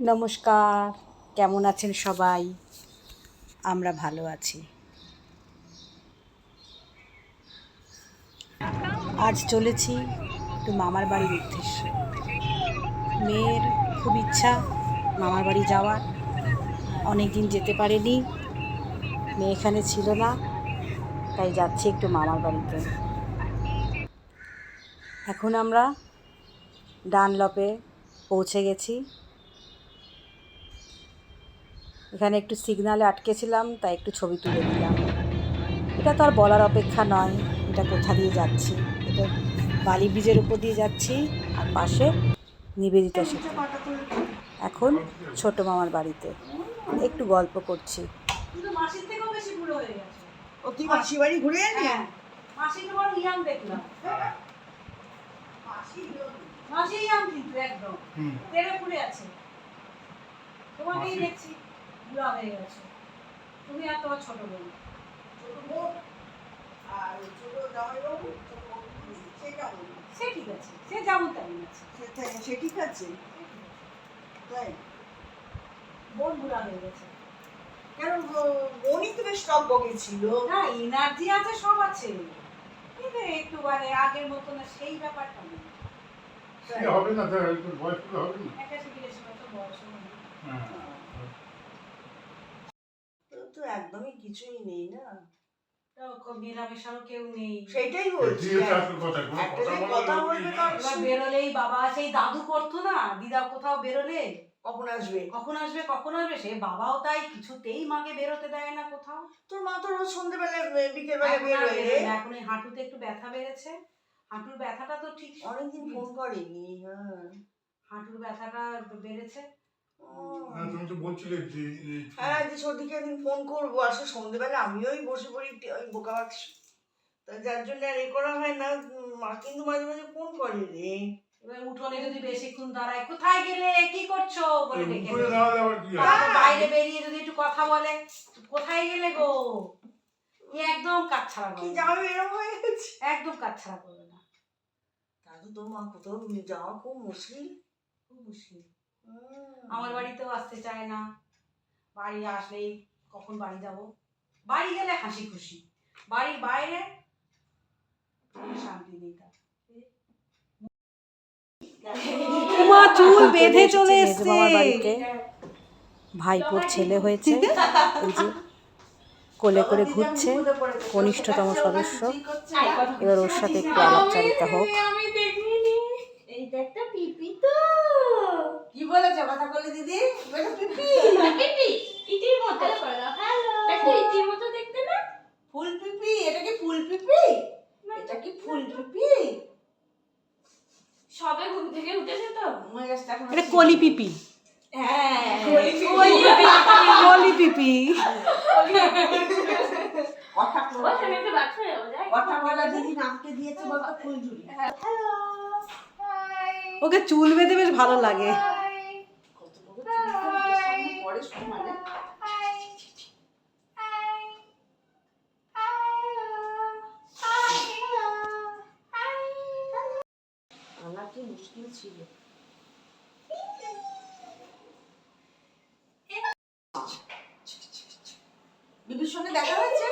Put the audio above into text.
নমস্কার, কেমন আছেন সবাই? আমরা ভালো আছি। আজ চলেছি একটু মামার বাড়ির উদ্দেশ্যে। মেয়ের খুব ইচ্ছা মামার বাড়ি যাওয়ার। অনেক দিন যেতে পারেনি, মেয়ে এখানে ছিল না, তাই যাচ্ছি একটু মামার বাড়িতে। এখন আমরা ডানলপে পৌঁছে গেছি। এখানে একটু সিগনালে আটকেছিলাম তাই একটু ছবি তুলে দিলাম। এটা তো আর বলার অপেক্ষা নয় এটা কোথা দিয়ে যাচ্ছি? এটা বালি ব্রিজের উপর দিয়ে যাচ্ছি আর পাশে নিবেদিতা সেতু। এখন ছোট মামার বাড়িতে। একটু গল্প করছি। হয়ে মাসি হ্যাঁ একদম। তেরে পুড়ে আছে। তোমাকেই দেখছি। বুড়া হয়ে গেছে। তুমি আর তোমার ছোট বোন ছোট বোন আর ছোট জামাইবাবু সে কেমন? সে ঠিক আছে সে যেমন তেমন আছে। সে ঠিক আছে? তাই? বোন বুড়া হয়ে গেছে। কেন বোনই তো বেশ টক ছিল। না এনার্জি আছে সব আছে। কিন্তু একটু মানে আগের মতো না সেই ব্যাপারটা নেই হবে না বয়স হবে না। বয়স। হ্যাঁ। একদমই কিছুই নেই না। তো ক- মেলামেশারও কেউ নেই। সেটাই বলছি। এটি হচ্ছে আসল কথা কোনো একটা কথা যে বলার কথা লোক বলবে নেই। কারণ এবার বেরোলেই বাবা সেই দাদু করতো না দিদা কোথাও বেরোলে। কখন আসবে? কখন আসবে কখন আসবে? সে বাবাও তাই কিছুতেই মাকে বেরোতে দেয় না কোথাও। তোর মা তো রোজ সন্ধ্যেবেলা বিকেলবেলা এখন বেরোয় এই হাঁটুতে একটু ব্যথা বেড়েছে। হাঁটুর ব্যথাটা তো ঠিক অনেকদিন ফোন করেনি হ্যাঁ। হাঁটুর ব্যথাটা বেড়েছে। হ্যাঁ, তুমি তো বলছিলে যে হ্যাঁ যে সর্দিকে একদিন ফোন করব আসলে সন্ধ্যেবেলা আমিও বসে পড়ি ওই বোকা বাক্স। তা যার জন্য আর এ করা হয় না মা কিন্তু মাঝে মাঝে ফোন করে রে। এবার উঠোনে যদি বেশিক্ষণ দাঁড়ায় কোথায় গেলে? কি করছ? বলে ডেকে বাইরে বেরিয়ে যদি একটু কথা বলে কোথায় গেলে গো? একদম কাজ ছাড়া কি যাবে এরকম হয়ে গেছে? একদম কাজ ছাড়া করবে না। তাহলে তোর মা কোথাও যাওয়া খুব মুশকিল। খুব মুশকিল। আমার বাড়িতেও আসতে চায় না। বাড়ি আসলেই কখন বাড়ি যাব? বাড়ি গেলে হাসি খুশি। বাড়ির বাইরে শান্তি নেই তার। মা চুল বেঁধে চলে এসেছে। ভাইপোর ছেলে হয়েছে। এই যে কোলে করে ঘুরছে কনিষ্ঠতম সদস্য। এবার ওর সাথে একটু আলাপচারিতা হোক। এইটা একটা পিপি তো। কি বলেছে কথা বলে দিদি? বলে পিপি। পিপি ইটির মতো। দেখো ইটির মতো দেখতে না? ফুল পিপি এটা কি ফুল পিপি? এটা কি ফুল পিপি? সবে ঘুম থেকে উঠেছে তো। মেজাজটা এটা কলি পিপি। হ্যাঁ। কলি পিপি। কথা বলা। কথা দিদি নামকে দিয়েছে বলতো ফুলঝুরি হ্যালো ওকে চুল বেঁধে বেশ ভালো লাগে। কি মুশকিল ছিল বিবির সঙ্গে দেখা হয়েছে